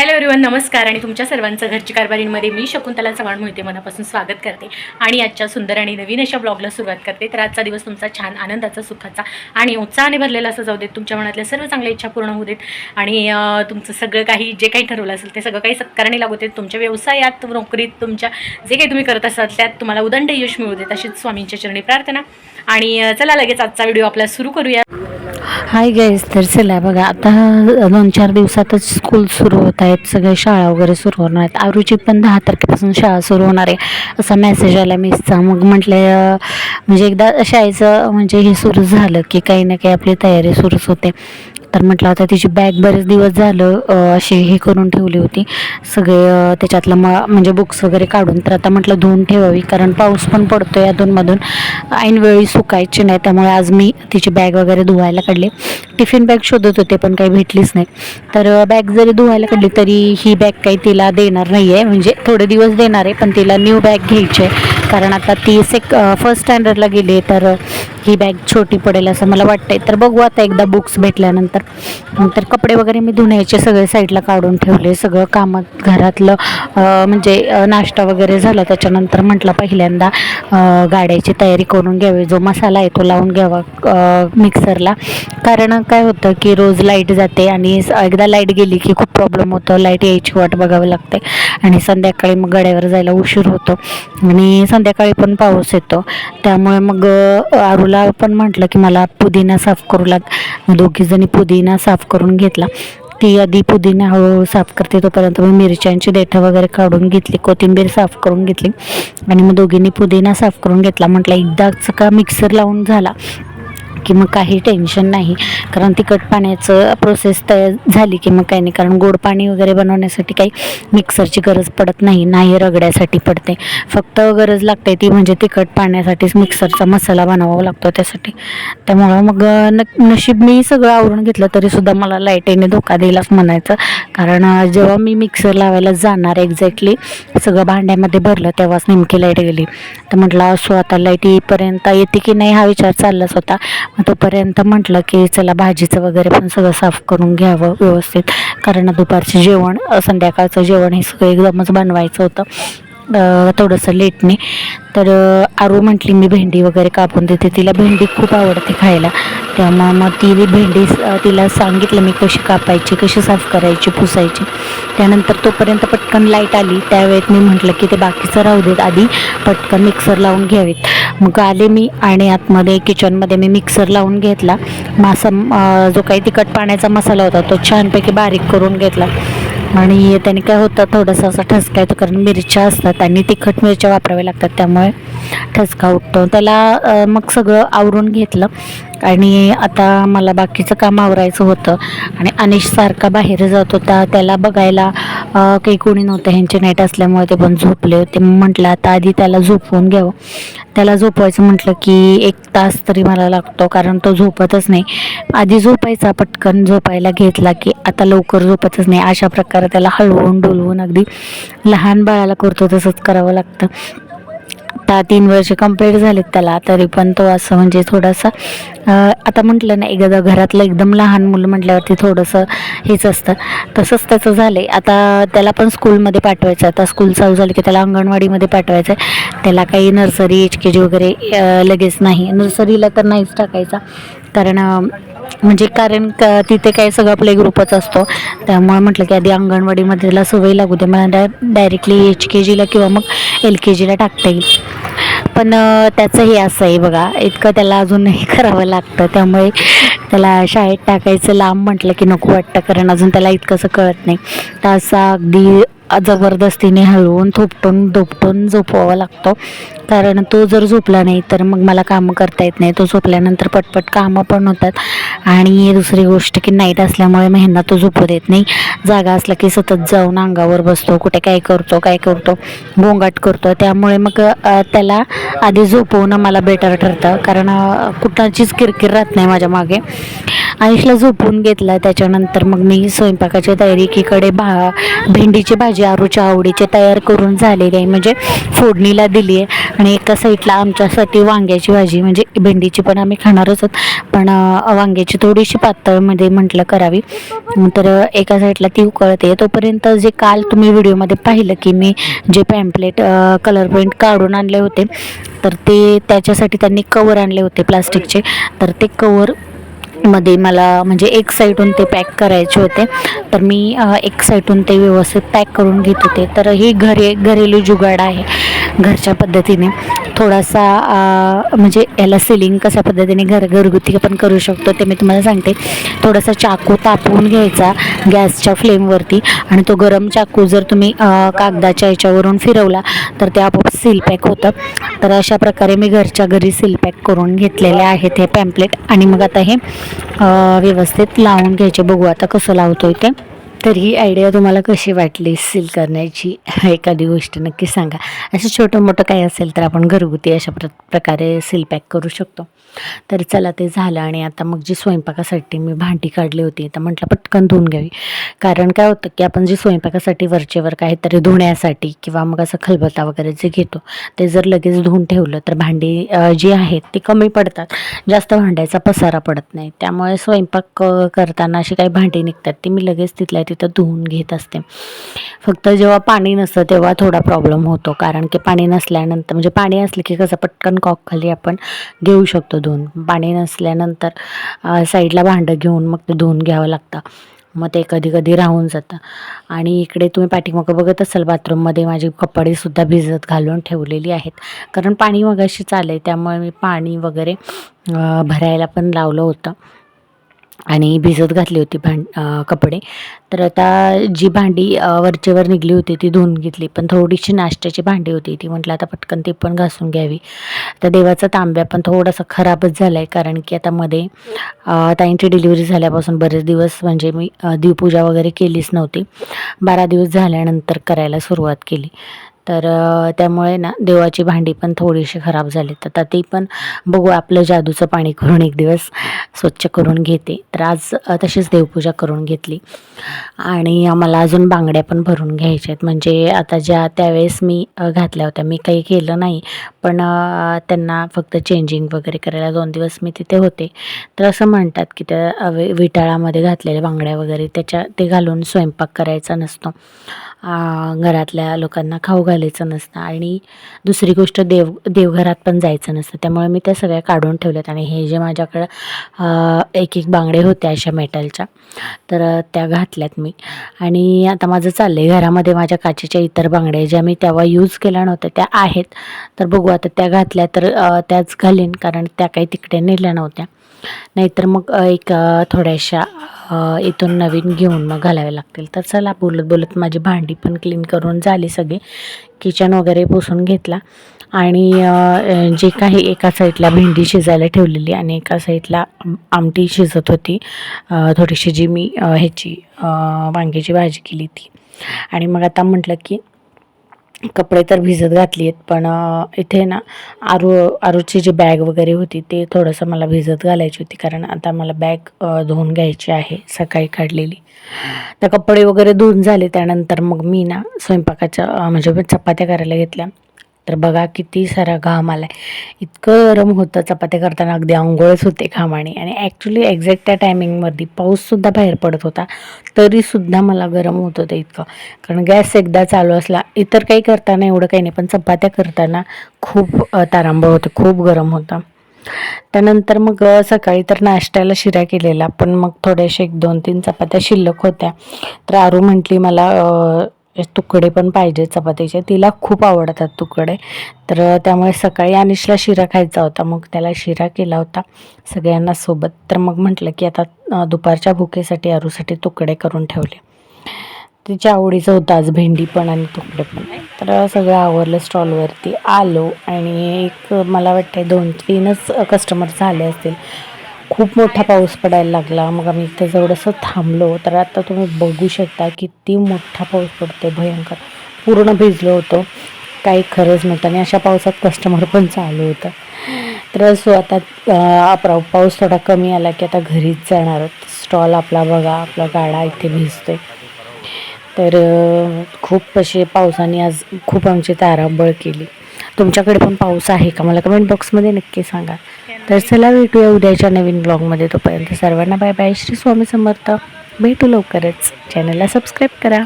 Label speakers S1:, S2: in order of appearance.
S1: Hello everyone नमस्कार आणि तुमच्या सर्वांचं घरची कारभारीमध्ये मी शकुंतला चव्हाण मोहिते मनापासून स्वागत करते आणि आजच्या सुंदर आणि नवीन अशा ब्लॉगला सुरुवात करते. तर आजचा दिवस तुमचा छान आनंदाचा सुखाचा आणि उत्साहाने भरलेला असं जाऊ देत. तुमच्या मनातल्या सर्व चांगल्या इच्छा पूर्ण होऊ देत. आणि तुमचं सगळं काही जे काही ठरवलं असेल ते सगळं काही सत्काराने लागू देत. तुमच्या व्यवसायात नोकरीत तुमच्या जे काही तुम्ही करत असाल त्यात तुम्हाला उदंड यश मिळू देत अशीच स्वामींच्या चरणी प्रार्थना. आणि चला लगेच आजचा व्हिडिओ आपला सुरू करूया.
S2: हाय गाईज तर चला बघा आता दोन चार दिवसातच स्कूल सुरू होत आहेत सगळे शाळा वगैरे सुरू होणार आहेत. आरूची पण दहा तारखेपासून शाळा सुरू होणार आहे असा मेसेज आला मिसचा. मग म्हटलं म्हणजे एकदा शाळेचं म्हणजे हे सुरू झालं की काही ना काही आपली तयारी सुरूच होते. तर म्हटलं आता तिची बॅग बरेच दिवस झालं असे अशी हे करून ठेवली होती. सगळे त्याच्यातलं म म्हणजे बुक्स वगैरे काढून तर आता म्हटलं धुवून ठेवावी कारण पाऊस पण पडतो अधूनमधून. ऐनवेळी सुकायची नाही त्यामुळे आज मी तिची बॅग वगैरे धुवायला काढली. टिफिन बॅग शोधत होते पण काही भेटलीच नाही. तर बॅग जरी धुवायला काढली तरी ही बॅग काही तिला देणार नाही आहे म्हणजे थोडे दिवस देणार आहे पण तिला न्यू बॅग घ्यायची आहे. कारण आता ती सेक फर्स्ट स्टँडर्डला गेली तर ही बॅग छोटी पडेल असं मला वाटतंय. तर बघू आता एकदा बुक्स भेटल्यानंतर. नंतर कपडे वगैरे मी धुण्याचे सगळे साईडला काढून ठेवले. सगळं कामात घरातलं म्हणजे नाश्ता वगैरे झाला. त्याच्यानंतर म्हटलं पहिल्यांदा गाड्याची तयारी करून घ्यावी. जो मसाला आहे तो लावून घ्यावा मिक्सरला कारण काय होतं की रोज लाइट जाते आणि एकदा लाइट गेली की खूप प्रॉब्लेम होतो. लाइट यायची वाट बघावी लागते. आणि संध्याकाळी मग गड्यावर जायला उशीर होतो. आणि संध्याकाळी पण पाऊस येतो. त्यामुळे मग आरू आरूला पण म्हटलं की मला पुदिना साफ करू लाग. दोघीजणी पुदिना साफ करून घेतला. ती आधी पुदिना हळूहळू साफ करते तोपर्यंत मी मिरच्यांची देठं वगैरे काढून घेतली कोथिंबीर साफ करून घेतली. आणि मग दोघींनी पुदिना साफ करून घेतला. म्हटलं एकदाच का मिक्सर लावून झाला? की मग काही टेन्शन नाही. कारण तिखट पाण्याचं प्रोसेस तयार झाली की मग काही नाही. कारण गोड पाणी वगैरे बनवण्यासाठी काही मिक्सरची गरज पडत नाही. नाही रगड्यासाठी पडते. फक्त गरज लागते ती म्हणजे तिखट पाण्यासाठीच मिक्सरचा मसाला बनवावा लागतो त्यासाठी. त्यामुळं मग न नशीब मी सगळं आवरून घेतलं तरीसुद्धा मला लाईटीने धोका दिलाच म्हणायचं. कारण जेव्हा मी मिक्सर लावायला जाणार एक्झॅक्टली सगळं भांड्यामध्ये भरलं तेव्हाच नेमकी लाइट गेली. तर म्हटलं असो आता लाइट येईपर्यंत येते की नाही हा विचार चाललाच होता. मग तोपर्यंत म्हटलं की चला भाजीचं वगैरे पण सगळं साफ करून घ्यावं व्यवस्थित. कारण दुपारचं जेवण संध्याकाळचं जेवण हे सगळं एकदमच बनवायचं होतं. थोडंसं लेटने तर आरू म्हटली मी भेंडी वगैरे कापून देते. तिला भेंडी खूप आवडते खायला. त्यामुळं मग ती भेंडी तिला सांगितलं मी कशी कापायची कशी साफ करायची पुसायची. त्यानंतर तोपर्यंत पटकन लाइट आली. त्यावेळेत मी म्हटलं की ते बाकीचं राहू देत. आधी पटकन मिक्सर लावून घ्यावेत. मग आले मी आणि आतमध्ये किचनमध्ये मी मिक्सर लावून घेतला. मासा जो काही तिखट पाण्याचा मसाला होता तो छानपैकी बारीक करून घेतला. आणि त्याने काय होतं थोडंसं असं ठसका येतो कारण मिरच्या असतात आणि तिखट मिरच्या वापराव्या लागतात त्यामुळे ठसका उठतो. त्याला मग सगळं आवरून घेतलं आणि आता मला बाकीचं काम आवरायचं होतं आणि अनिश सारखा बाहेर जात होता. त्याला बघायला काही कोणी नव्हतं ह्यांचे नाईट असल्यामुळे ते पण झोपले होते. म्हटलं आता आधी त्याला झोपवून घ्यावं. त्याला झोपवायचं म्हटलं की एक तास तरी मला लागतो कारण तो झोपतच नाही. आधी झोपायचा पटकन झोपायला घेतला की आता लवकर झोपतच नाही. अशा प्रकारे त्याला हलवून डोलवून अगदी लहान बाळाला करतो तसंच करावं लागतं. आता तीन वर्ष कंप्लीट झालेत त्याला तरी पण तो असं म्हणजे थोडासा आता म्हटलं ना एकदा घरातलं एकदम लहान मुलं म्हटल्यावरती थोडंसं हेच असतं. तसंच त्याचं झालं आहे आता त्याला पण स्कूलमध्ये पाठवायचं आता स्कूल चालू झाली की त्याला अंगणवाडीमध्ये पाठवायचं आहे. त्याला काही नर्सरी एच के जी वगैरे लगेच नाही. नर्सरीला तर नाहीच टाकायचा. कारण म्हणजे कारण का तिथे काय सगळं प्ले ग्रुपच असतो. त्यामुळे म्हटलं की आधी अंगणवाडीमध्ये त्याला सवय लागू दे. मला डाय डायरेक्टली एच के जीला किंवा मग एल के जीला टाकता येईल. पण त्याचं हे असं आहे बघा. इतकं त्याला अजून हे करावं लागतं. त्यामुळे त्याला शाळेत टाकायचं लांब म्हटलं की नको वाटतं कारण अजून त्याला इतकंसं कळत नाही. तर असा अगदी जबरदस्तीने हळवून थोपटून धोपटून झोपवावा लागतो. कारण तो जर झोपला नाही तर मग मला कामं करता येत नाही. तो झोपल्यानंतर पटपट कामं पण होतात. आणि दुसरी गोष्ट की नाईट असल्यामुळे मग तो झोपू देत नाही. जागा असला की सतत जाऊन अंगावर बसतो कुठे काय करतो काय करतो गोंगाट करतो. त्यामुळे मग त्याला आधी झोपवणं मला बेटर ठरतं. कारण कुठलाचीच किरकिर राहत नाही माझ्या मागे. आयुषला झोपून घेतला. त्याच्यानंतर मग मी स्वयंपाकाची तयारी एकीकडे भा भेंडीची भाजी आरूच्या आवडीची तयार करून झालेली आहे. म्हणजे फोडणीला दिली आहे. आणि एका साईडला आमच्यासाठी वांग्याची भाजी म्हणजे भेंडीची पण आम्ही खाणारच आहोत. पण वांग्याची थोडीशी पातळमध्ये म्हटलं करावी. तर एका साईडला ती उकळते. तोपर्यंत जे काल तुम्ही व्हिडिओमध्ये पाहिलं की मी जे पॅम्पलेट कलर पेंट काढून आणले होते तर ते त्याच्यासाठी त्यांनी कवर आणले होते प्लास्टिकचे. तर ते कवर मध्ये मला म्हणजे एक साईडून ते पॅक करायचे होते. तर मी एक साईडून ते व्यवस्थित पॅक करून घेत होते. तर ही घरे घरेलू जुगाड आहे घरच्या पद्धतीने. थोडासा म्हणजे याला सिलिंग कशा पद्धतीने घर घरगुती आपण करू शकतो ते मी तुम्हाला सांगते. थोडासा चाकू तापवून घ्यायचा गॅसच्या फ्लेमवरती आणि तो गरम चाकू जर तुम्ही कागदाच्या याच्यावरून फिरवला तर ते आपोआप सील पॅक होतं. तर अशा प्रकारे मी घरच्या घरी सील पॅक करून घेतलेले आहेत हे पॅम्पलेट आणि मग आता हे व्यवस्थित लावून घ्यायचे. बघू आता कसं लावतोय ते. तर ही आयडिया तुम्हाला कशी वाटली सील करण्याची? एखादी गोष्ट नक्की सांगा. असं छोटं मोठं काही असेल तर आपण घरगुती अशा प्र प्रकारे सील पॅक करू शकतो. तर चला ते झालं आणि आता मग जी स्वयंपाकासाठी मी भांडी काढली होती तर म्हटलं पटकन धुवून घ्यावी. कारण काय होतं की आपण जे स्वयंपाकासाठी वरचेवर काहीतरी धुण्यासाठी किंवा मग असं खलबता वगैरे जे घेतो ते जर लगेच धुवून ठेवलं तर भांडी जी आहेत ती कमी पडतात. जास्त भांड्याचा पसारा पडत नाही. त्यामुळे स्वयंपाक करताना अशी काही भांडी निघतात ती मी लगेच तिथल्या तिथं धुवून घेत असते. फक्त जेव्हा पाणी नसतं तेव्हा थोडा प्रॉब्लेम होतो. कारण की पाणी नसल्यानंतर म्हणजे पाणी असलं की कसं पटकन कॉकखाली आपण घेऊ शकतो धुवून. पाणी नसल्यानंतर साईडला भांडं घेऊन मग ते धुवून घ्यावं लागतं. मग ते कधी कधी राहून जातं. आणि इकडे तुम्ही पाठीमागं बघत असाल बाथरूममध्ये माझी कपडेसुद्धा भिजत घालून ठेवलेली आहेत. कारण पाणी मगाशी चालेल आहे त्यामुळे मी पाणी वगैरे भरायला पण लावलं होतं. आणि भिजत घातली होती भां कपडे. तर आता जी भांडी वरचेवर निघली होती ती धुवून घेतली. पण थोडीशी नाश्त्याची भांडी होती. ती म्हटलं आता पटकन ती पण घासून घ्यावी. तर देवाचा तांब्या पण थोडासा खराबच झाला आहे कारण की आता मध्ये ताईंची डिलिव्हरी झाल्यापासून बरेच दिवस म्हणजे मी अ, देवपूजा वगैरे केलीच नव्हती. बारा दिवस झाल्यानंतर करायला सुरुवात केली. तर त्यामुळे ना देवाची भांडी पण थोडीशी खराब झाली. तर आता ती पण बघू आपलं जादूचं पाणी करून एक दिवस स्वच्छ करून घेते. तर आज तशीच देवपूजा करून घेतली. आणि मला अजून बांगड्या पण भरून घ्यायच्या आहेत. म्हणजे आता ज्या त्यावेळेस मी घातल्या होत्या. मी काही केलं नाही. पण त्यांना फक्त चेंजिंग वगैरे करायला दोन दिवस मी तिथे होते. तर असं म्हणतात की त्या विटाळामध्ये घातलेल्या बांगड्या वगैरे त्याच्या ते घालून स्वयंपाक करायचा नसतो. घरातल्या लोकांना खाऊ घालायचं नसतं आणि दुसरी गोष्ट देव देवघरात पण जायचं नसतं. त्यामुळे मी त्या सगळ्या काढून ठेवल्यात आणि हे जे माझ्याकडं एक एक बांगडे होत्या अशा मेटलच्या तर त्या घातल्यात मी. आणि आता माझं चाललं आहे घरामध्ये माझ्या काचेच्या इतर बांगड्या ज्या मी तेव्हा यूज केल्या नव्हत्या त्या आहेत. तर बघू आता त्या घातल्या तर त्याच घालीन कारण त्या काही तिकडे नेल्या नव्हत्या. नाहीतर मग एक थोड्याशा इथून नवीन घेऊन मग घालावे लागतील. तर चला बोलत बोलत माझी भांडी पण क्लीन करून झाली सगळी. किचन वगैरे पुसून घेतला. आणि जे काही एका साईडला भेंडी शिजायला ठेवलेली आणि एका साईडला आमटी शिजत होती. थोडीशी जी मी ह्याची वांग्याची भाजी केली ती. आणि मग आता म्हटलं की कपडे तर भिजत घातली आहेत पण इथे ना आरू आरूची जी बॅग वगैरे होती ते थोडंसं मला भिजत घालायची होती कारण आता मला बॅग धुवून घ्यायची आहे सकाळी काढलेली. तर कपडे वगैरे धुवून झाले त्यानंतर मग मी ना स्वयंपाकाच्या म्हणजे चपात्या करायला घेतल्या. तर बघा किती सारा घाम आला आहे इतकं गरम होतं चपात्या करताना अगदी आंघोळच होते घामाने. आणि ॲक्च्युली एक्झॅक्ट त्या टायमिंगमध्ये पाऊससुद्धा बाहेर पडत होता तरीसुद्धा मला गरम होत होतं इतकं. कारण गॅस एकदा चालू असला इतर काही करताना एवढं काही नाही पण चपात्या करताना खूप तारांबळ होतं खूप गरम होतं. त्यानंतर मग सकाळी तर नाश्त्याला शिरा केलेला पण मग थोड्याशा एक दोन तीन चपात्या शिल्लक होत्या. तर आरू म्हटली मला तुकडे पण पाहिजे चपातीचे. तिला खूप आवडतात तुकडे. तर त्यामुळे सकाळी अनिशला शिरा खायचा होता. मग त्याला शिरा केला होता सगळ्यांना सोबत. तर मग म्हटलं की आता दुपारच्या भुकेसाठी आरूसाठी तुकडे करून ठेवले. तिच्या आवडीचं होतं आज भेंडी पण आणि तुकडे पण. तर सगळं आवरलं स्टॉलवरती. आलो आणि एक मला वाटतं दोन तीनच कस्टमर झाले असतील. खूप मोठा पाऊस पडायला लागला. मग आम्ही इथं जवळसं थांबलो. तर आता तुम्ही बघू शकता किती मोठा पाऊस पडतो भयंकर. पूर्ण भिजलो होतो. काही खरंच नव्हतं. आणि अशा पावसात कस्टमर पण चालू होतं. तर असो आता अं, पाऊस थोडा कमी आला की आता घरीच जाणार स्टॉल आपला बघा. आपला गाडा इथे भिजतोय. तर खूप असे पावसाने आज खूप आमची तारांबळ केली. तुमच्याकडे पण पाऊस आहे का? मला कमेंट बॉक्समध्ये नक्की सांगा. तर चला भेटूया उद्याच्या नवीन ब्लॉगमध्ये. तोपर्यंत सर्वांना बाय बाय. श्री स्वामी समर्थ. भेटू लवकरच. चॅनलला सबस्क्राईब करा.